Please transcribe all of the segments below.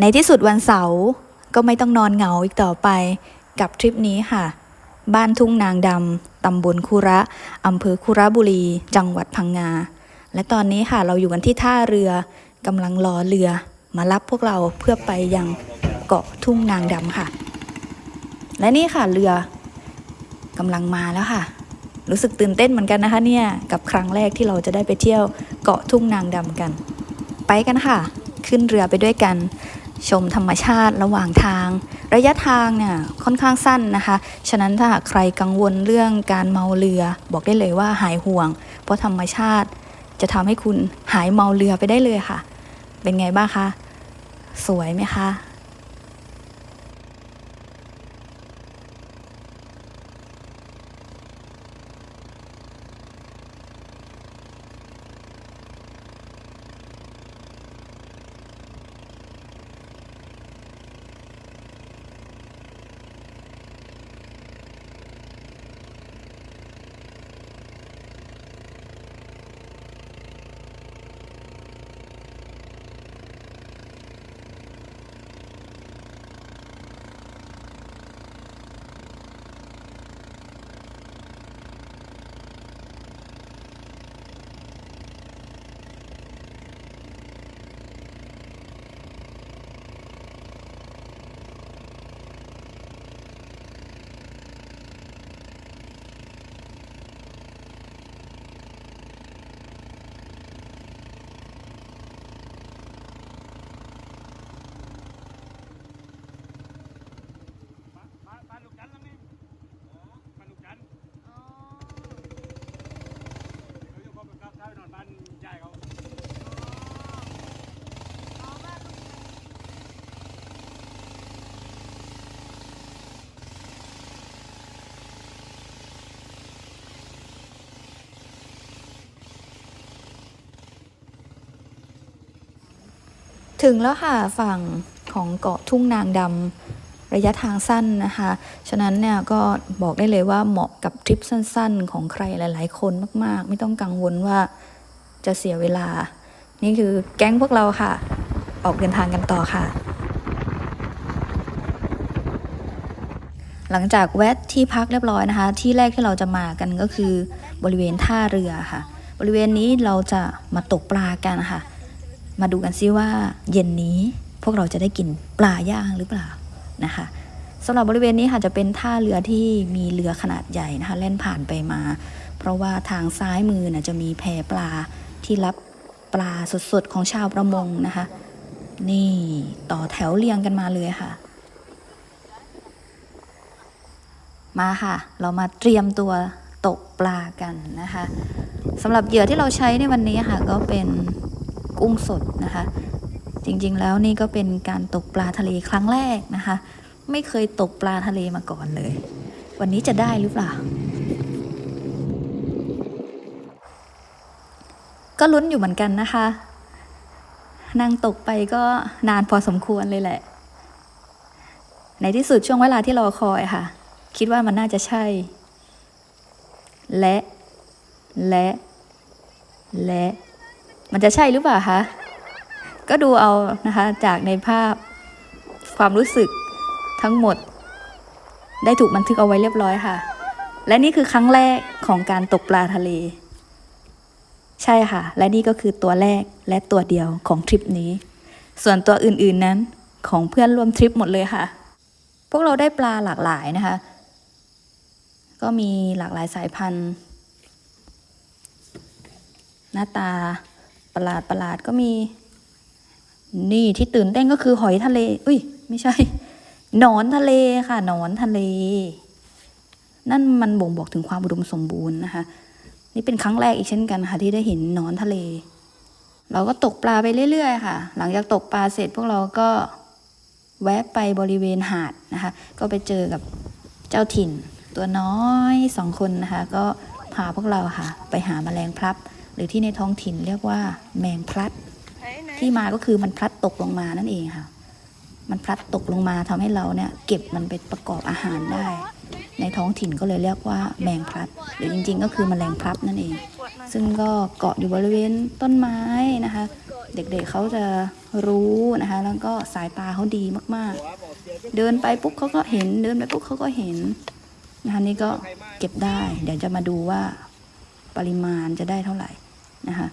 ในที่สุดวันเสาร์ก็ไม่ต้องนอนเหงาอีกต่อไปกับทริปนี้ค่ะ บ้านทุ่งนางดำตำบลคุระอำเภอคุระบุรี จังหวัดพังงา และตอนนี้ค่ะเราอยู่กันที่ท่าเรือกำลังรอเรือ มารับพวกเราเพื่อไปยังเกาะทุ่งนางดำค่ะ และนี่ค่ะเรือกำลังมาแล้วค่ะ รู้สึกตื่นเต้นเหมือนกันนะคะเนี่ย กับครั้งแรกที่เราจะได้ไปเที่ยวเกาะทุ่งนางดำกัน ไปกันค่ะ ขึ้นเรือไปด้วยกัน ชมธรรมชาติระหว่างทาง ระยะทางเนี่ยค่อนข้างสั้นนะคะ ฉะนั้นถ้าหากใครกังวลเรื่องการเมาเรือ บอกได้เลยว่าหายห่วง เพราะธรรมชาติจะทำให้คุณหายเมาเรือไปได้เลยค่ะ เป็นไงบ้างคะ สวยไหมคะ บ้านบ้านลูกจันทร์แล้วไหมบ้านลูกจันทร์เขาอยู่พบกับข้าวไปนอนบ้านยายเขา ถึงแล้วค่ะฝั่งของเกาะทุ่งนางดำระยะทางสั้นนะคะ ฉะนั้นเนี่ยก็บอกได้เลยว่าเหมาะกับทริปสั้นๆ ของใครหลาย ๆ คนมาก ๆ ไม่ต้องกังวลว่าจะเสียเวลา นี่คือแก๊งพวกเราค่ะ ออกเดินทางกันต่อค่ะ หลังจากแวะที่พักเรียบร้อยนะคะ ที่แรกที่เราจะมากันก็คือบริเวณท่าเรือค่ะ บริเวณนี้เราจะมาตกปลากันค่ะ มาดูกันซิว่าเย็นนี้พวกเราจะได้กินปลาย่างหรือเปล่านะคะสำหรับบริเวณนี้ค่ะจะเป็นท่าเรือที่มีเรือขนาดใหญ่นะคะแล่นผ่านไปมา เพราะว่าทางซ้ายมือนะจะมีแพปลาที่รับปลาสดๆของชาวประมงนะคะ นี่ต่อแถวเรียงกันมาเลยค่ะ มาค่ะ เรามาเตรียมตัวตกปลากันนะคะสำหรับเหยื่อที่เราใช้ในวันนี้ค่ะก็เป็น กุ้งสดนะคะ จริงๆแล้วนี่ก็เป็นการตกปลาทะเลครั้งแรกนะคะ ไม่เคยตกปลาทะเลมาก่อนเลย วันนี้จะได้หรือเปล่า ก็ลุ้นอยู่เหมือนกันนะคะนั่งตกไปก็นานพอสมควรเลยแหละ ในที่สุดช่วงเวลาที่รอคอยค่ะ คิดว่ามันน่าจะใช่ และ และ และ มันจะใช่หรือเปล่าคะ ก็ดูเอานะคะจากในภาพความรู้สึกทั้งหมด ได้ถูกบันทึกเอาไว้เรียบร้อยค่ะ และนี่คือครั้งแรกของการตกปลาทะเล ใช่ค่ะ และนี่ก็คือตัวแรกและตัวเดียวของทริปนี้ ส่วนตัวอื่นๆนั้นของเพื่อนร่วมทริปหมดเลยค่ะ พวกเราได้ปลาหลากหลายนะคะ ก็มีหลากหลายสายพันธุ์ หน้าตา ประหลาดประหลาดก็มี นี่ที่ตื่นเต้นก็คือหอยทะเล อุ้ย ไม่ใช่ หนอนทะเลค่ะหนอนทะเล นั่นมันบ่งบอกถึงความอุดมสมบูรณ์นะคะ นี่เป็นครั้งแรกอีกเช่นกันค่ะ ที่ได้เห็นหนอนทะเล เราก็ตกปลาไปเรื่อยๆค่ะ หลังจากตกปลาเสร็จพวกเราก็แวะไปบริเวณหาดนะคะ ก็ไปเจอกับเจ้าถิ่น ตัวน้อยสองคนนะคะ ก็พาพวกเราค่ะ ไปหาแมลงพลับ หรือที่ในท้องถิ่นเรียกว่าแมงพลัด ที่มาก็คือมันพลัดตกลงมานั่นเองค่ะ มันพลัดตกลงมาทำให้เราเนี่ยเก็บมันไปประกอบอาหารได้ ในท้องถิ่นก็เลยเรียกว่าแมงพลัด หรือจริงๆ ก็คือแมลงพลัดนั่นเอง ซึ่งก็เกาะอยู่บริเวณต้นไม้นะคะ เด็กๆเขาจะรู้นะคะ แล้วก็สายตาเขาดีมากๆ เดินไปปุ๊บเขาก็เห็น เดินไปปุ๊บเขาก็เห็นนะคะนี่ก็เก็บได้ เดี๋ยวจะมาดูว่าปริมาณจะได้เท่าไหร่ นะคะ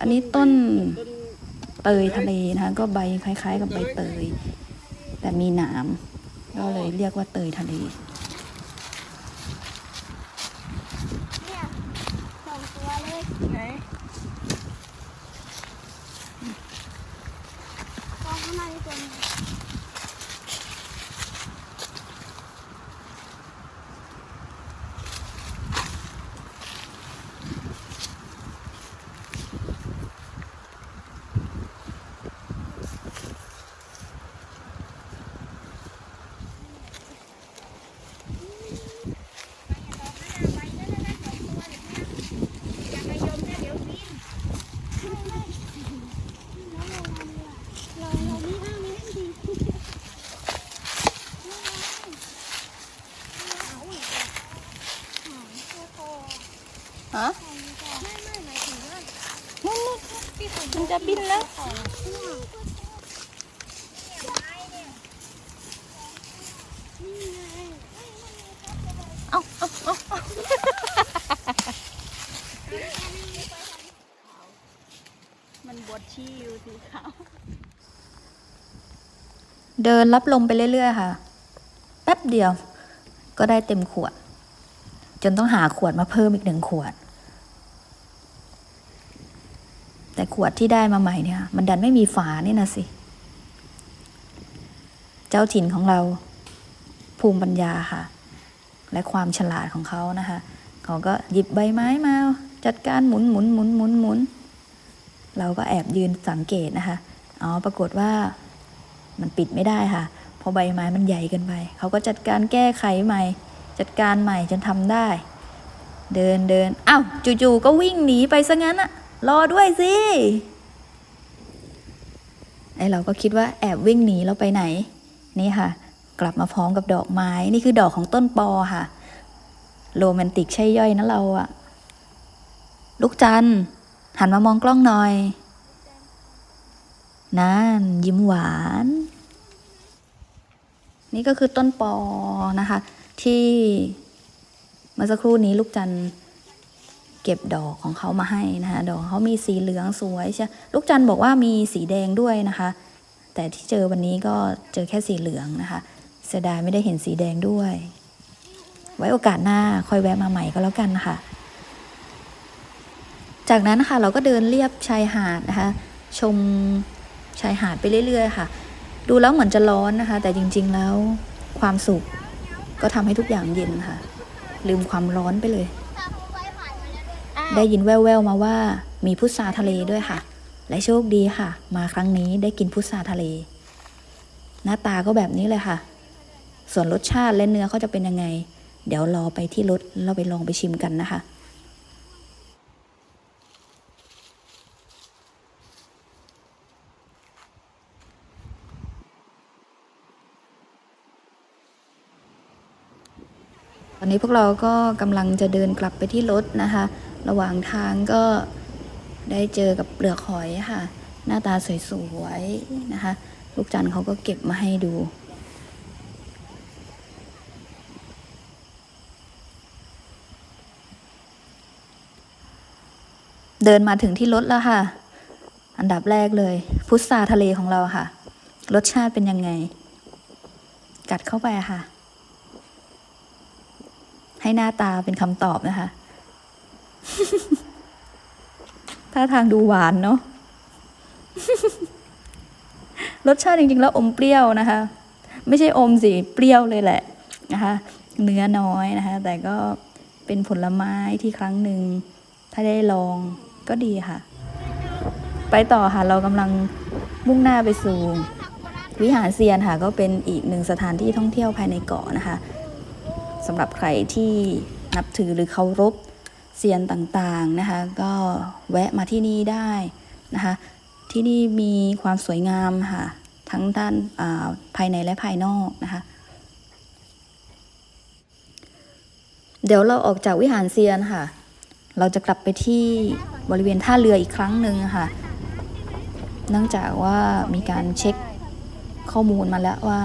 อันนี้ต้นเตยทะเลนะคะก็ใบคล้าย ๆ กับใบเตย แต่มีหนามก็เลยเรียกว่าเตยทะเล เนี่ยสองตัวเลย ไหน กองข้างในตัวนึง เราเราไม่ห้ามไม่ให้ดีเอาอีกอะหายตัวโต ฮะ ไม่ไม่หมายถึงว่า นั่นนี่ มันจะบินแล้ว เอาเอาเอาเอ้ามันบดชี้อยู่สีขาว เดินรับลมไปเรื่อย ๆ ค่ะ แป๊บเดียว ก็ได้เต็มขวด จนต้องหาขวดมาเพิ่มอีกหนึ่งขวด แต่ขวดที่ได้มาใหม่เนี่ย มันดันไม่มีฝานี่นะสิ เจ้าถิ่นของเรา ภูมิปัญญาค่ะ และความฉลาดของเขานะคะเขาก็หยิบใบไม้มา จัดการหมุนหมุนหมุนหมุนหมุนเราก็แอบยืนสังเกตนะคะอ๋อปรากฏว่ามันปิดไม่ได้ค่ะ เพราะใบไม้มันใหญ่เกินไปเขาก็จัดการแก้ไขใหม่ จัดการใหม่จนทำได้ เดินเดินอ้าวจู่ๆก็วิ่งหนีไปซะงั้นอะ รอด้วยสิไอเราก็คิดว่าแอบวิ่งหนีเราไปไหน นี่ค่ะ กลับมาพร้อมกับดอกไม้ นี่คือดอกของต้นปอค่ะ โรแมนติกใช่ย่อยนะเราอะลูกจันหันมามองกล้องหน่อยนั่นยิ้มหวาน นี่ก็คือต้นปอนะคะ ที่เมื่อสักครู่นี้ลูกจันทร์ เก็บดอกของเขามาให้นะคะดอกเขามีสีเหลืองสวยใช่ลูกจันทร์บอกว่ามีสีแดงด้วยนะคะ แต่ที่เจอวันนี้ก็เจอแค่สีเหลืองนะคะ เสียดายไม่ได้เห็นสีแดงด้วย ไว้โอกาสหน้าค่อยแวะมาใหม่ก็แล้วกันนะคะจากนั้นนะคะเราก็เดินเรียบชายหาดนะคะ ชมชายหาดไปเรื่อยๆค่ะ ดูแล้วเหมือนจะร้อนนะคะ แต่จริงๆแล้วความสุขก็ทำให้ทุกอย่างเย็นค่ะ ลืมความร้อนไปเลย ได้ยินแว่วๆมาว่ามีพุทราทะเลด้วยค่ะ และโชคดีค่ะ มาครั้งนี้ได้กินพุทราทะเล หน้าตาก็แบบนี้เลยค่ะ ส่วนรสชาติและเนื้อเขาจะเป็นยังไง เดี๋ยวรอไปที่รถเราไปลองไปชิมกันนะคะตอนนี้พวกเราก็กำลังจะเดินกลับไปที่รถนะคะ ระหว่างทางก็ได้เจอกับเปลือกหอยค่ะ หน้าตาสวยๆนะคะ ลูกจันเขาก็เก็บมาให้ดูเดินมาถึงที่รถแล้วค่ะ อันดับแรกเลย พุทราทะเลของเราค่ะ รสชาติเป็นยังไง กัดเข้าไปค่ะ ให้หน้าตาเป็นคำตอบนะคะ ท่าทางดูหวานเนาะ รสชาติจริงๆ แล้วอมเปรี้ยวนะคะ ไม่ใช่อมสิ เปรี้ยวเลยแหละนะคะ เนื้อน้อยนะคะ แต่ก็เป็นผลไม้ที่ครั้งหนึ่ง ถ้าได้ลองก็ดีค่ะ ไปต่อค่ะ เรากำลังมุ่งหน้าไปสู่วิหารเซียนค่ะ ก็เป็นอีกหนึ่งสถานที่ท่องเที่ยวภายในเกาะนะคะสำหรับใครที่นับถือหรือเคารพ เซียนต่างๆนะคะ ก็แวะมาที่นี่ได้นะคะ ที่นี่มีความสวยงามค่ะ ทั้งด้านาภายในและภายนอกนะคะ เดี๋ยวเราออกจากวิหารเซียนค่ะ เราจะกลับไปที่บริเวณท่าเรืออีกครั้งหนึ่งค่ะเนื่องจากว่ามีการเช็คข้อมูลมาแล้วว่า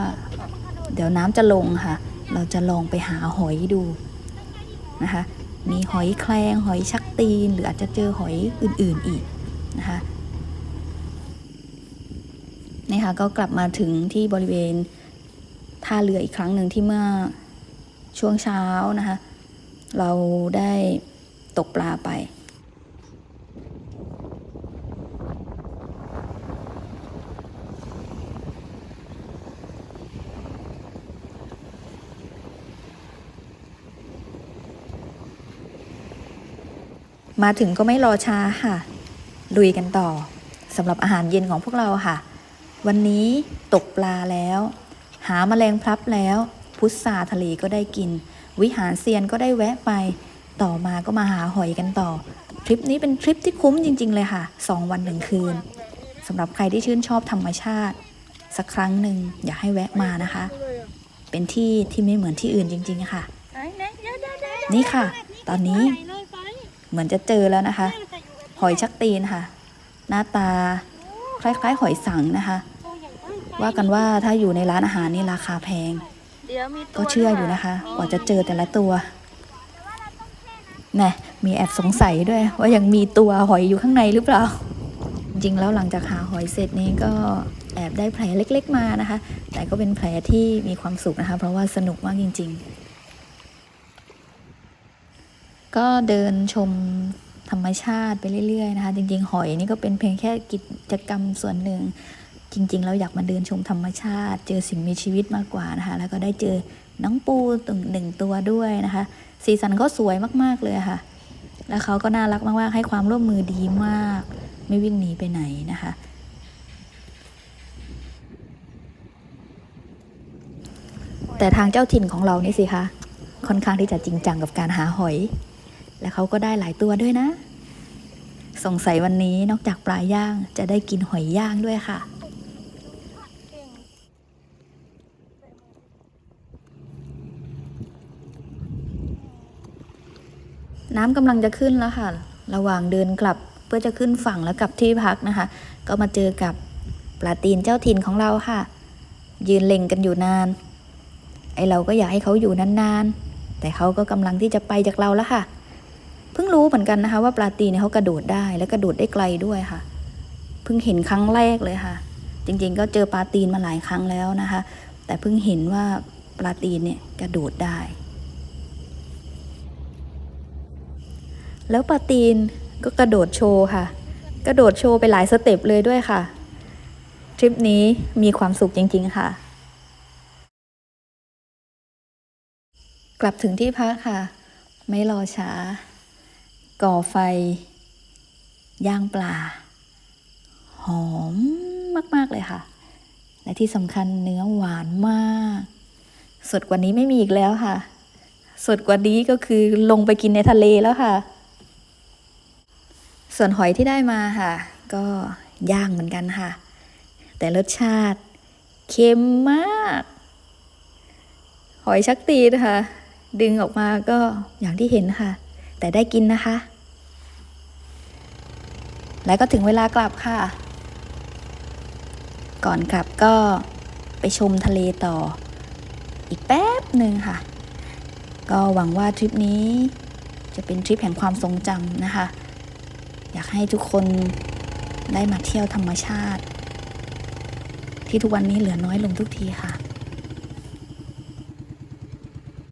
เดี๋ยวน้ำจะลงค่ะ เราจะลองไปหาหอยดูนะคะ มีหอยแคลงหอยชักตีน หรืออาจจะเจอหอยอื่นๆอีกนะคะนี่ค่ะก็กลับมาถึงที่บริเวณท่าเรืออีกครั้งหนึ่งที่เมื่อช่วงเช้านะคะ เราได้ตกปลาไป มาถึงก็ไม่รอช้าค่ะ ลุยกันต่อสำหรับอาหารเย็นของพวกเราค่ะ วันนี้ตกปลาแล้ว หาแมลงพลับแล้ว พุทราทะเลก็ได้กิน วิหารเซียนก็ได้แวะไป ต่อมาก็มาหาหอยกันต่อ ทริปนี้เป็นทริปที่คุ้มจริง ๆ เลยค่ะ 2 วันหนึ่งคืนสำหรับใครที่ชื่นชอบธรรมชาติ สักครั้งหนึ่งอยากให้แวะมานะคะ เป็นที่ที่ไม่เหมือนที่อื่นจริง ๆ ค่ะ นี่ค่ะ ตอนนี้ เหมือนจะเจอแล้วนะคะ หอยชักตีนค่ะ หน้าตาคล้ายๆ หอยสังนะคะ ว่ากันว่าถ้าอยู่ในร้านอาหารนี่ราคาแพง ก็เชื่ออยู่นะคะ กว่าจะเจอแต่ละตัวน่มีแอบสงสัยด้วย ว่ายังมีตัวหอยอยู่ข้างในหรือเปล่า จริงแล้วหลังจากหาหอยเสร็จนี้ก็แอบได้แผลเล็ก ๆ มานะคะ แต่ก็เป็นแผลที่มีความสุขนะคะ เพราะว่าสนุกมากจริง ๆ ก็เดินชมธรรมชาติไปเรื่อยๆนะคะ จริง ๆ หอยนี่ก็เป็นเพียงแค่กิจกรรมส่วนหนึ่ง จริง ๆ เราอยากมาเดินชมธรรมชาติ เจอสิ่งมีชีวิตมากกว่านะคะ แล้วก็ได้เจอน้องปูตึงหนึ่งตัวด้วยนะคะ สีสันเขาสวยมากๆเลยค่ะ แล้วเขาก็น่ารักมากๆ ให้ความร่วมมือดีมาก ไม่วิ่งหนีไปไหนนะคะแต่ทางเจ้าถิ่นของเรานี่สิคะ ค่อนข้างที่จะจริงจังกับการหาหอย และเขาก็ได้หลายตัวด้วยนะ สงสัยวันนี้นอกจากปลาย่างจะได้กินหอยย่างด้วยค่ะ น้ำกำลังจะขึ้นแล้วค่ะ ระหว่างเดินกลับเพื่อจะขึ้นฝั่งแล้วกลับที่พักนะคะ ก็มาเจอกับปลาตีนเจ้าถิ่นของเราค่ะ ยืนเล็งกันอยู่นาน ไอเราก็อยากให้เขาอยู่นานๆ แต่เขาก็กำลังที่จะไปจากเราแล้วค่ะ พิ่งรู้เหมือนกันนะคะ ว่าปลาตีนเนี่ยเขากระโดดได้และกระโดดได้ไกลด้วยค่ะ เพิ่งเห็นครั้งแรกเลยค่ะ จริงๆ ก็เจอปลาตีนมาหลายครั้งแล้วนะคะ แต่เพิ่งเห็นว่าปลาตีนเนี่ยกระโดดได้ แล้วปลาตีนก็กระโดดโชว์ค่ะ กระโดดโชว์ไปหลายสเต็ปเลยด้วยค่ะ ทริปนี้มีความสุขจริง ๆ ค่ะ กลับถึงที่พักค่ะ ไม่รอช้า ก่อไฟ ย่างปลา หอมมาก ๆ เลยค่ะ และที่สำคัญเนื้อหวานมาก สดกว่านี้ไม่มีอีกแล้วค่ะ สดกว่านี้ก็คือลงไปกินในทะเลแล้วค่ะ ส่วนหอยที่ได้มาค่ะ ก็ย่างเหมือนกันค่ะ แต่รสชาติเค็มมาก หอยชักตีนะคะดึงออกมาก็อย่างที่เห็นค่ะ แต่ได้กินนะคะ แล้วก็ถึงเวลากลับค่ะ ก่อนกลับก็ไปชมทะเลต่อ อีกแป๊บหนึ่งค่ะ ก็หวังว่าทริปนี้จะเป็นทริปแห่งความทรงจำนะคะ อยากให้ทุกคนได้มาเที่ยวธรรมชาติ ที่ทุกวันนี้เหลือน้อยลงทุกทีค่ะ